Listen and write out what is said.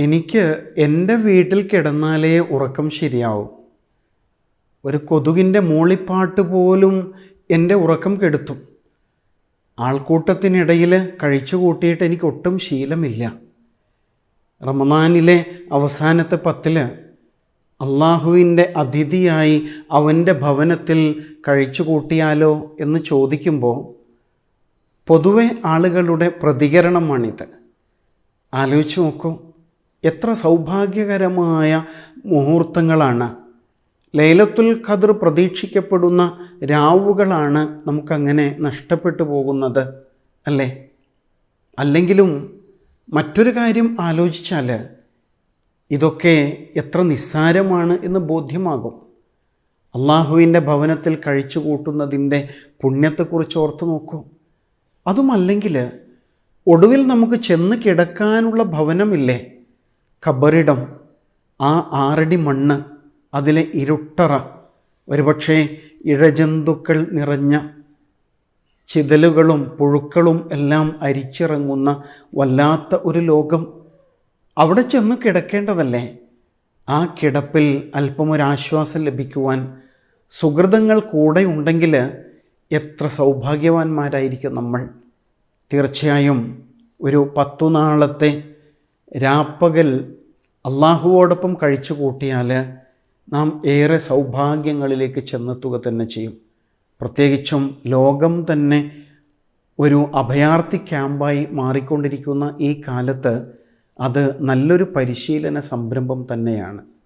എനിക്ക് എന്റെ വീട്ടിൽ കിടന്നാലേ ഉറക്കം ശരിയാവും. ഒരു കൊതുകിന്റെ മൂളിപ്പാട്ട് പോലും എന്റെ ഉറക്കം കെടുത്തും. ആൾക്കൂട്ടത്തിനിടയിൽ കഴിച്ചു കൂട്ടിയിട്ട് എനിക്ക് ഒട്ടും ശീലമില്ല. റമദാനിലെ അവസാനത്തെ പത്തിൽ അള്ളാഹുവിന്റെ അതിഥിയായി അവന്റെ ഭവനത്തിൽ കഴിച്ചു കൂട്ടിയാലോ എന്ന് ചോദിക്കുമ്പോൾ പൊതുവെ ആളുകളുടെ പ്രതികരണമാണിത്. ആലോചിച്ച് നോക്കൂ. എത്ര സൗഭാഗ്യകരമായ മുഹൂർത്തങ്ങളാണ്. ലൈലത്തുൽ ഖദർ പ്രതീക്ഷിക്കപ്പെടുന്ന രാവുകളാണ് നമുക്കങ്ങനെ നഷ്ടപ്പെട്ടു പോകുന്നത് അല്ലേ? അല്ലെങ്കിലും മറ്റൊരു കാര്യം ആലോചിച്ചാൽ ഇതൊക്കെ എത്ര നിസ്സാരമാണ് എന്ന് ബോധ്യമാകും. അള്ളാഹുവിന്റെ ഭവനത്തിൽ കഴിച്ചു കൂട്ടുന്നതിന്റെ പുണ്യത്തെക്കുറിച്ച് ഓർത്ത് നോക്കൂ. അതുമല്ലെങ്കിൽ ഒടുവിൽ നമുക്ക് ചെന്ന് കിടക്കാനുള്ള ഭവനമില്ലേ? ഖബറിടം ആ ആറടി മണ്ണ് അതിലെ ഇരുട്ടറ. ഒരുപക്ഷെ ഇഴജന്തുക്കൾ നിറഞ്ഞ ചിതലുകളും പുഴുക്കളും എല്ലാം അരിച്ചിറങ്ങുന്ന വല്ലാത്ത ഒരു ലോകം. അവിടെ ചെന്ന് കിടക്കേണ്ടതല്ലേ? ആ കിടപ്പിൽ അല്പമൊരാശ്വാസം ലഭിക്കുവാൻ സുഹൃതങ്ങൾ കൂടെ ഉണ്ടെങ്കിൽ എത്ര സൗഭാഗ്യവാന്മാരായിരിക്കും നമ്മൾ. തീർച്ചയായും ഒരു പത്തു നാളത്തെ രാപ്പകൽ അള്ളാഹുവോടൊപ്പം കഴിച്ചു കൂട്ടിയാൽ നാം ഏറെ സൗഭാഗ്യങ്ങളിലേക്ക് ചെന്നെത്തുക തന്നെ ചെയ്യും. പ്രത്യേകിച്ചും ലോകം തന്നെ ഒരു അഭയാർത്ഥി ക്യാമ്പായി മാറിക്കൊണ്ടിരിക്കുന്ന ഈ കാലത്ത് അത് നല്ലൊരു പരിശീലന സംരംഭം തന്നെയാണ്.